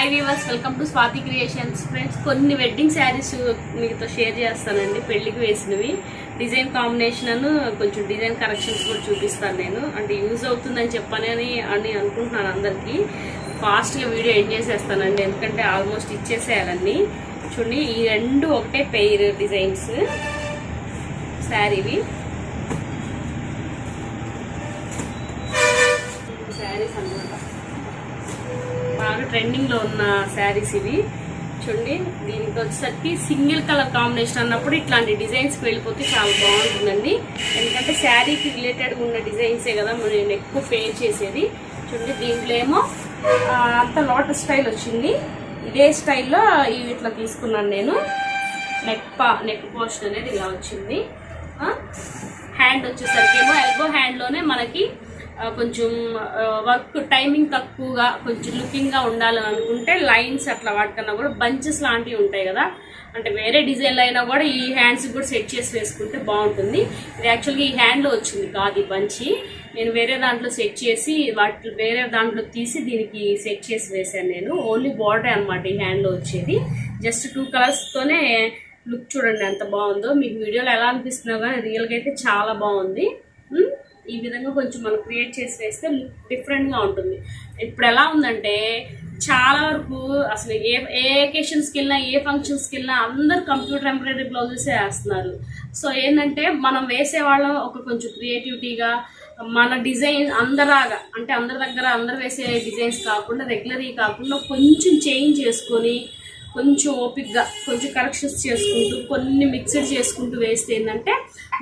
Hi weavers welcome to Swathi creations friends కొన్ని wedding saris మీతో share చేస్తానండి. పెళ్ళికి వేసినవి. డిజైన్ కాంబినేషన్ అను కొంచెం డిజైన్ కరెక్షన్స్ కూడా చూపిస్తాను నేను. అంటే యూజ్ అవుతుందని చెప్పానని అని అనుకుంటున్నాను అందరికీ. ఫాస్ట్గా వీడియో ఎండ్ చేసేస్తానండి. ఎందుకంటే ఆల్మోస్ట్ ఇచ్చేసేయాలన్నీ. చూడండి ఈ రెండు ఒకటే పెయిర్ డిజైన్స్ శారీవి శారీస్ అన్నమాట బాగా ట్రెండింగ్లో ఉన్న శారీస్ ఇవి. చూడండి దీనికి వచ్చేసరికి సింగిల్ కలర్ కాంబినేషన్ అన్నప్పుడు ఇట్లాంటి డిజైన్స్కి వెళ్ళిపోతే చాలా బాగుంటుందండి. ఎందుకంటే శారీకి రిలేటెడ్గా ఉన్న డిజైన్సే కదా నేను ఎక్కువ ఫేర్ చేసేది. చూడండి దీంట్లో ఏమో అంత లోటస్ స్టైల్ వచ్చింది. ఇదే స్టైల్లో ఇవి ఇట్లా తీసుకున్నాను నేను. నెక్ పా నెక్ పోర్షన్ అనేది ఇలా వచ్చింది. హ్యాండ్ వచ్చేసరికి ఏమో ఎల్బో హ్యాండ్లోనే మనకి కొంచెం వర్క్ టైమింగ్ తక్కువగా కొంచెం లుకింగ్గా ఉండాలని అనుకుంటే లైన్స్ అట్లా వాటికన్నా కూడా బంచెస్ లాంటివి ఉంటాయి కదా. అంటే వేరే డిజైన్లు అయినా కూడా ఈ హ్యాండ్స్ కూడా సెట్ చేసి వేసుకుంటే బాగుంటుంది. ఇది యాక్చువల్గా ఈ హ్యాండ్లో వచ్చింది కాదు ఈ బంచి. నేను వేరే దాంట్లో సెట్ చేసి వాటి వేరే దాంట్లో తీసి దీనికి సెట్ చేసి వేశాను నేను. ఓన్లీ బార్డర్ అనమాట ఈ హ్యాండ్లో వచ్చేది. జస్ట్ టూ కలర్స్తోనే లుక్ చూడండి ఎంత బాగుందో. మీకు వీడియోలో ఎలా అనిపిస్తుందో కానీ రియల్గా అయితే చాలా బాగుంది. ఈ విధంగా కొంచెం మనం క్రియేట్ చేసి వేస్తే డిఫరెంట్గా ఉంటుంది. ఇప్పుడు ఎలా ఉందంటే చాలా వరకు అసలు ఏ ఏ ఎకేషన్స్కి వెళ్ళినా ఏ ఫంక్షన్స్కి వెళ్ళినా అందరు కంప్యూటర్ ఎంబ్రాయిడరీ బ్లౌజెసే వేస్తున్నారు. సో ఏంటంటే మనం వేసేవాళ్ళం ఒక కొంచెం క్రియేటివిటీగా మన డిజైన్ అందరాగా అంటే అందరి దగ్గర అందరు వేసే డిజైన్స్ కాకుండా రెగ్యులర్ కాకుండా కొంచెం చేంజ్ చేసుకొని కొంచెం ఓపిక్గా కొంచెం కరెక్షన్స్ చేసుకుంటూ కొన్ని మిక్స్డ్ చేసుకుంటూ వేస్తే ఏంటంటే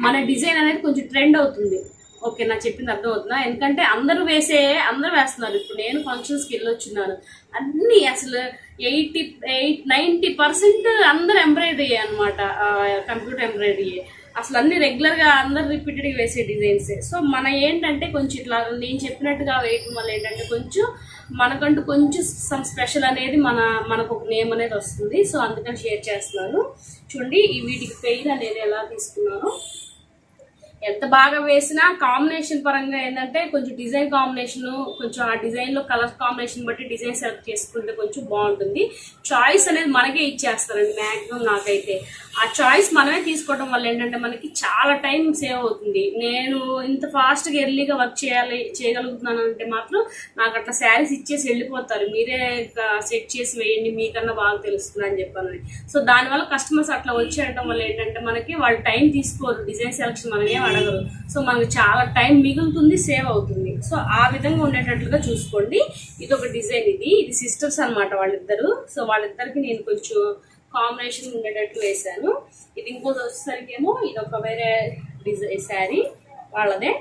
మన డిజైన్ అనేది కొంచెం ట్రెండ్ అవుతుంది. ఓకే నా చెప్పింది అర్థం అవుతుందా ఎందుకంటే అందరూ వేసే అందరూ వేస్తున్నారు. ఇప్పుడు నేను ఫంక్షన్స్కి వెళ్ళొచ్చున్నాను. అన్నీ అసలు ఎయిటీ ఎయిట్ నైంటీ పర్సెంట్ అందరు ఎంబ్రాయిడరీ అనమాట కంప్యూటర్ ఎంబ్రాయిడరీ అసలు అన్ని రెగ్యులర్గా అందరు రిపీటెడ్గా వేసే డిజైన్సే సో మన ఏంటంటే కొంచెం ఇట్లా నేను చెప్పినట్టుగా వేయటం వల్ల ఏంటంటే కొంచెం మనకంటూ కొంచెం సమ్ స్పెషల్ అనేది మన మనకు ఒక నేమ్ అనేది వస్తుంది. సో అందుకని షేర్ చేస్తున్నాను. చూడండి ఈ వీటికి పెయిన్ అనేది ఎలా తీసుకున్నాను? ఎంత బాగా వేసినా కాంబినేషన్ పరంగా ఏంటంటే కొంచెం డిజైన్ కాంబినేషన్ కొంచెం ఆ డిజైన్లో కలర్ కాంబినేషన్ బట్టి డిజైన్ సెలెక్ట్ చేసుకుంటే కొంచెం బాగుంటుంది. చాయిస్ అనేది మనకే ఇచ్చేస్తారండి మ్యాక్సిమం నాకైతే. ఆ చాయిస్ మనమే తీసుకోవడం వల్ల ఏంటంటే మనకి చాలా టైం సేవ్ అవుతుంది. నేను ఇంత ఫాస్ట్గా ఎర్లీగా వర్క్ చేయాలి చేయగలుగుతున్నాను అంటే మాత్రం నాకు అట్లా శారీస్ ఇచ్చేసి వెళ్ళిపోతారు. మీరే సెట్ చేసి వేయండి మీకన్నా బాగా తెలుస్తుంది అని చెప్పాను సో దానివల్ల కస్టమర్స్ అట్లా వచ్చేయడం వల్ల ఏంటంటే మనకి వాళ్ళు టైం తీసుకోరు. డిజైన్ సెలక్షన్ మనమే అడగరు. సో మనకు చాలా టైం మిగులుతుంది సేవ్ అవుతుంది. సో ఆ విధంగా ఉండేటట్లుగా చూసుకోండి. ఇది ఒక డిజైన్ ఇది. ఇది సిస్టర్స్ అన్నమాట వాళ్ళిద్దరు. సో వాళ్ళిద్దరికి నేను కొంచెం కాంబినేషన్ ఉండేటట్లు వేశాను. ఇది ఇంకోటి వచ్చేసరికి ఏమో ఇది ఒక వేరే డిజైన్ శారీ. వాళ్ళదే.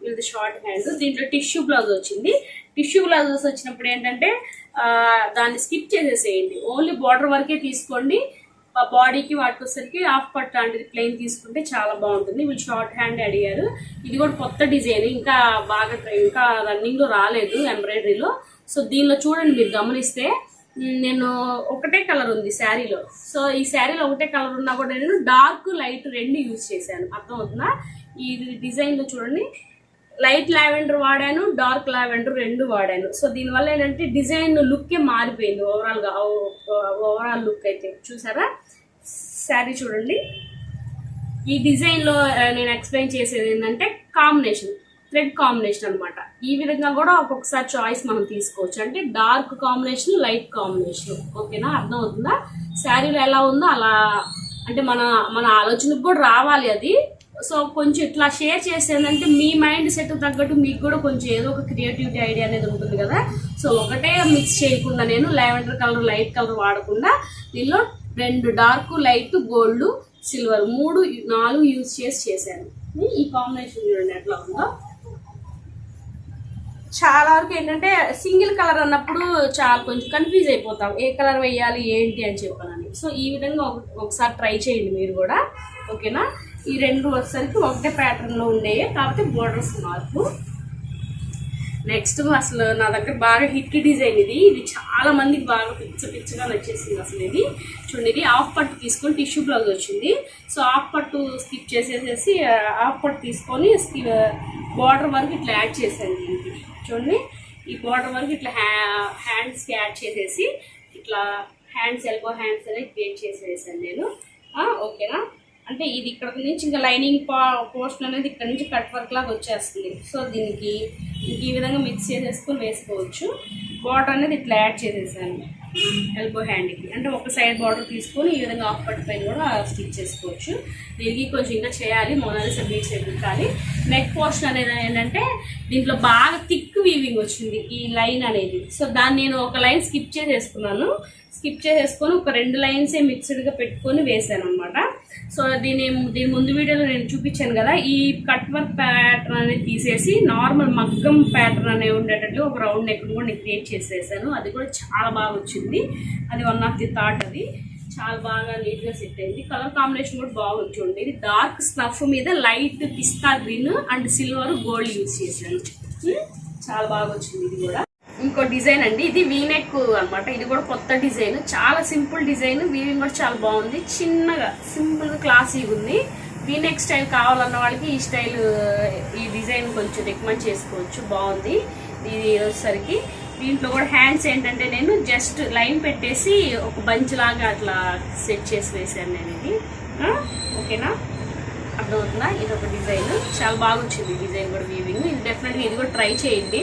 వీళ్ళది షార్ట్ హ్యాండ్ దీంట్లో టిష్యూ బ్లౌజ్ వచ్చింది. టిష్యూ బ్లౌజెస్ వచ్చినప్పుడు ఏంటంటే దాన్ని స్కిప్ చేసేసేయండి. ఓన్లీ బార్డర్ వరకే తీసుకోండి. బాడీకి వాటికొసరికి హాఫ్ పట్ లాంటిది ప్లెయిన్ తీసుకుంటే చాలా బాగుంటుంది. వీళ్ళు షార్ట్ హ్యాండ్ అడిగారు. ఇది కూడా కొత్త డిజైన్ ఇంకా బాగా ఇంకా రన్నింగ్లో రాలేదు ఎంబ్రాయిడరీలో. సో దీనిలో చూడండి మీరు గమనిస్తే నేను ఒకటే కలర్ ఉంది శారీలో. సో ఈ శారీలో ఒకటే కలర్ ఉన్నా కూడా నేను డార్క్ లైట్ రెండు యూజ్ చేశాను. అర్థమవుతుందా? ఈ డిజైన్లో చూడండి లైట్ లావెండర్ వాడాను డార్క్ లావెండర్ రెండు వాడాను. సో దీనివల్ల ఏంటంటే డిజైన్ లుక్కే మారిపోయింది ఓవరాల్గా. ఓవరాల్ లుక్ అయితే. చూసారా? శారీ చూడండి. ఈ డిజైన్లో నేను ఎక్స్ప్లెయిన్ చేసేది ఏంటంటే కాంబినేషన్ థ్రెడ్ కాంబినేషన్ అనమాట ఈ విధంగా కూడా ఒక్కొక్కసారి చాయిస్ మనం తీసుకోవచ్చు. అంటే డార్క్ కాంబినేషన్ లైట్ కాంబినేషన్. ఓకేనా? అర్థం అవుతుందా శారీలో ఎలా ఉందో అలా అంటే మన మన ఆలోచనకు కూడా రావాలి అది. సో కొంచెం ఇట్లా షేర్ చేసేదంటే మీ మైండ్ సెట్ తగ్గట్టు మీకు కూడా కొంచెం ఏదో ఒక క్రియేటివిటీ ఐడియా అనేది ఉంటుంది కదా. సో ఒకటే మిక్స్ చేయకుండా నేను లావెండర్ కలర్ లైట్ కలర్ వాడకుండా దీనిలో రెండు డార్క్ లైట్ గోల్డ్ సిల్వర్ మూడు నాలుగు యూజ్ చేసి చేశాను. ఈ కాంబినేషన్ చూడండి ఎట్లా ఉందో. చాలా వరకు ఏంటంటే సింగిల్ కలర్ అన్నప్పుడు చాలా కొంచెం కన్ఫ్యూజ్ అయిపోతాం. ఏ కలర్ వేయాలి ఏంటి అని చెప్పానని. సో ఈ విధంగా ఒకసారి ట్రై చేయండి మీరు కూడా. ఓకేనా? ఈ రెండు వచ్చేసరికి ఒకటే ప్యాటర్న్లో ఉండేవి కాకపోతే బోర్డర్స్ మార్పు. నెక్స్ట్ అసలు నా దగ్గర బాగా హిట్ డిజైన్ ఇది. ఇది చాలా మందికి బాగా పిచ్చ పిచ్చగా నచ్చేసింది అసలు ఇది. చూడండి ఇది ఆఫ్ పట్టు తీసుకొని టిష్యూ బ్లౌజ్ వచ్చింది. సో ఆఫ్ పట్టు స్కిప్ చేసేసేసి ఆఫ్ పట్టు తీసుకొని బార్డర్ వరకు ఇట్లా యాడ్ చేశాను దీనికి చూడండి ఈ బార్డర్ వరకు ఇట్లా హ్యా హ్యాండ్స్కి యాడ్ చేసేసి ఇట్లా హ్యాండ్స్ ఎల్బో హ్యాండ్స్ అనేది క్రియేట్ చేసి వేసాను నేను ఓకేనా అంటే ఇది ఇక్కడ నుంచి ఇంకా లైనింగ్ పోర్షన్ అనేది ఇక్కడ నుంచి కట్ వర్క్ లాగా వచ్చేస్తుంది. సో దీనికి ఇంక ఈ విధంగా మిక్స్ చేసేసుకొని వేసుకోవచ్చు. బార్డర్ అనేది ఇట్లా యాడ్ చేసేసాను. ఎల్బో హ్యాండ్కి. అంటే ఒక సైడ్ బార్డర్ తీసుకొని ఈ విధంగా ఆఫ్ పట్టు పైన కూడా స్టిచ్ చేసుకోవచ్చు. దీనికి కొంచెం ఇంకా చేయాలి మొనాలిసా సబ్మిట్ ఎదుర్కాలి నెక్ పోర్షన్ అనేది ఏంటంటే దీంట్లో బాగా థిక్ వీవింగ్ వచ్చింది ఈ లైన్ అనేది. సో దాన్ని నేను ఒక లైన్ స్కిప్ చేసేసుకున్నాను. స్కిప్ చేసేసుకొని ఒక రెండు లైన్సే మిక్స్డ్గా పెట్టుకొని వేసాను అనమాట సో దీని దీని ముందు వీడియోలో నేను చూపించాను కదా ఈ కట్ వర్క్ ప్యాటర్న్ అనేది తీసేసి నార్మల్ మగ్గం ప్యాటర్న్ అనేది ఉండేటట్లు ఒక రౌండ్ నెక్ కూడా నేను క్రియేట్ చేసేసాను. అది కూడా చాలా బాగా వచ్చింది. అది వన్ ఆఫ్ ది థాట్ అది. చాలా బాగా నీట్గా సెట్ అయింది. కలర్ కాంబినేషన్ కూడా బాగుంది చూడండి. ఇది డార్క్ స్నఫ్ మీద light pista green and silver gold use చేశాను. Hmm? చాలా బాగా వచ్చింది ఇది కూడా. ఇంకో డిజైన్ అండి. ఇది వీనెక్ అనమాట ఇది కూడా కొత్త డిజైన్. చాలా సింపుల్ డిజైన్. వీవింగ్ కూడా చాలా బాగుంది. చిన్నగా సింపుల్ క్లాసీగా ఉంది. వీనెక్ స్టైల్ కావాలన్న వాళ్ళకి ఈ స్టైల్ ఈ డిజైన్ కొంచెం రికమెండ్ చేసుకోవచ్చు. బాగుంది. ఇది వచ్చేసరికి దీంట్లో కూడా హ్యాండ్స్ ఏంటంటే నేను జస్ట్ లైన్ పెట్టేసి ఒక బంచ్ లాగా అట్లా సెట్ చేసి వేసాను నేను ఇది. ఓకేనా? అర్థమవుతుందా? ఇది ఒక డిజైన్. చాలా బాగా వచ్చింది డిజైన్ కూడా వీవింగ్ ఇది డెఫినెట్గా ఇది కూడా ట్రై చేయండి.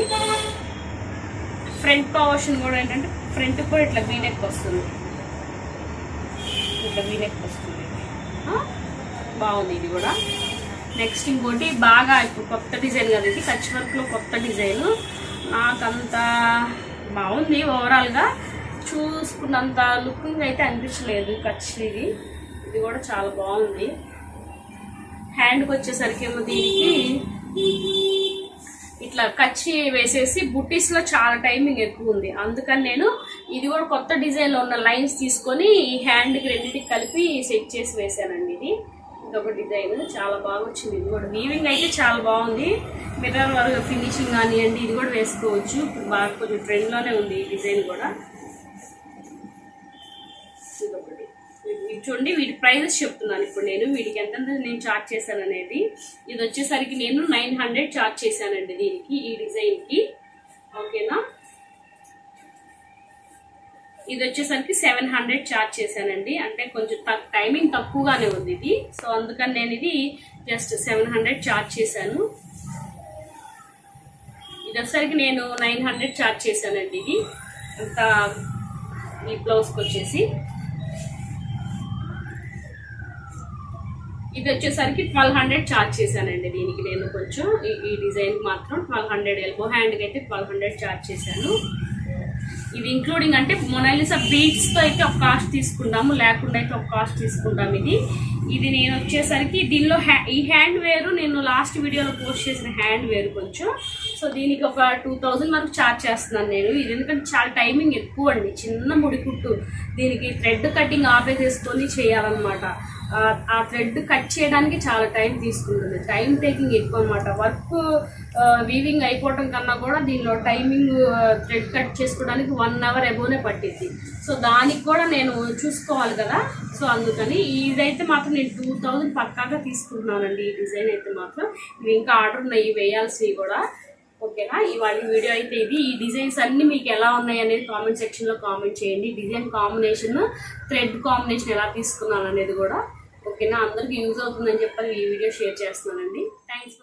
ఫ్రంట్ పోర్షన్ కూడా ఏంటంటే ఫ్రంట్ కూడా ఇట్లా వీనెక్ వస్తుంది. ఇట్లా వీనెక్ వస్తుంది. బాగుంది ఇది కూడా. నెక్స్ట్ ఇంకోటి బాగా ఇప్పుడు కొత్త డిజైన్ కదా ఇది. కచ్ వర్క్లో కొత్త డిజైన్. నాకంత బాగుంది ఓవరాల్గా చూసుకున్నంత లుకింగ్ అయితే అనిపించలేదు కచ్ ఇది ఇది కూడా చాలా బాగుంది. హ్యాండ్కి వచ్చేసరికి ఏమో దీనికి ఇట్లా కచ్చి వేసేసి బుట్టీస్లో చాలా టైమింగ్ ఎక్కువ ఉంది. అందుకని నేను ఇది కూడా కొత్త డిజైన్లో ఉన్న లైన్స్ తీసుకొని ఈ హ్యాండ్కి రెండింటికి కలిపి సెట్ చేసి వేసానండి ఇది. ఇంకొక డిజైన్ చాలా బాగా వచ్చింది. ఇది కూడా వీవింగ్ అయితే చాలా బాగుంది. మిర్రర్ వర్క్ ఫినిషింగ్ కానివ్వండి ఇది కూడా వేసుకోవచ్చు. ఇప్పుడు బాగా కొంచెం ట్రెండ్లోనే ఉంది ఈ డిజైన్ కూడా ఇదొకటి ఇది చూడండి వీటి ప్రైజెస్ చెప్తున్నాను. ఇప్పుడు నేను వీటికి ఎంత నేను చార్జ్ చేశాను అనేది. ఇది వచ్చేసరికి నేను నైన్ హండ్రెడ్ చార్జ్ చేశానండి దీనికి ఈ డిజైన్కి ఓకేనా ఇది వచ్చేసరికి సెవెన్ హండ్రెడ్ చార్జ్ చేశానండి. అంటే కొంచెం తక్- టైమింగ్ తక్కువగానే ఉంది ఇది. సో అందుకని నేను ఇది జస్ట్ సెవెన్ హండ్రెడ్ చార్జ్ చేశాను. ఇది వచ్చేసరికి నేను నైన్ హండ్రెడ్ చార్జ్ చేశానండి ఇది. అంత ఈ బ్లౌజ్కి వచ్చేసి. ఇది వచ్చేసరికి ట్వెల్వ్ హండ్రెడ్ ఛార్జ్ చేశానండి దీనికి నేను కొంచెం ఈ- ఈ మాత్రం ట్వెల్వ్ హండ్రెడ్ ఎల్బో హ్యాండ్కి అయితే ట్వెల్వ్ హండ్రెడ్ ఛార్జ్ చేశాను. ఇది ఇంక్లూడింగ్ అంటే మొనాలిసా బీట్స్తో అయితే ఒక కాస్ట్ తీసుకుంటాము లేకుండా అయితే ఒక కాస్ట్ తీసుకుంటాం ఇది. ఇది నేను వచ్చేసరికి దీనిలో హ్యా ఈ హ్యాండ్ వేరు నేను లాస్ట్ వీడియోలో పోస్ట్ చేసిన హ్యాండ్ వేరు కొంచెం. సో దీనికి ఒక టూ థౌజండ్ వరకు ఛార్జ్ చేస్తున్నాను నేను. ఇది ఎందుకంటే చాలా టైమింగ్ ఎక్కువ అండి చిన్న ముడి కుట్టు దీనికి థ్రెడ్ కటింగ్ ఆపేసేసుకొని చేయాలన్నమాట. ఆ- థ్రెడ్ కట్ చేయడానికి చాలా టైం తీసుకుంటుంది. టైం టేకింగ్ ఎక్కువ అనమాట వర్క్ వీవింగ్ అయిపోవటం కన్నా కూడా దీనిలో టైమింగ్ థ్రెడ్ కట్ చేసుకోవడానికి వన్ అవర్ ఎబోనే పట్టింది సో దానికి కూడా నేను చూసుకోవాలి కదా. సో అందుకని ఇదైతే మాత్రం నేను టూ థౌజండ్ పక్కాగా తీసుకుంటున్నానండి. ఈ డిజైన్ అయితే మాత్రం. ఇంకా ఆర్డర్ ఉన్నాయి వేయాల్సి కూడా. ఓకేనా? ఇవాళ వీడియో అయితే ఇది. ఈ డిజైన్స్ అన్ని మీకు ఎలా ఉన్నాయి అనేది కామెంట్ సెక్షన్లో కామెంట్ చేయండి. డిజైన్ కాంబినేషన్ థ్రెడ్ కాంబినేషన్ ఎలా తీసుకున్నాను అనేది కూడా ఓకేనా? అందరికీ యూజ్ అవుతుందని చెప్పి ఈ వీడియో షేర్ చేస్తున్నానండి. థ్యాంక్స్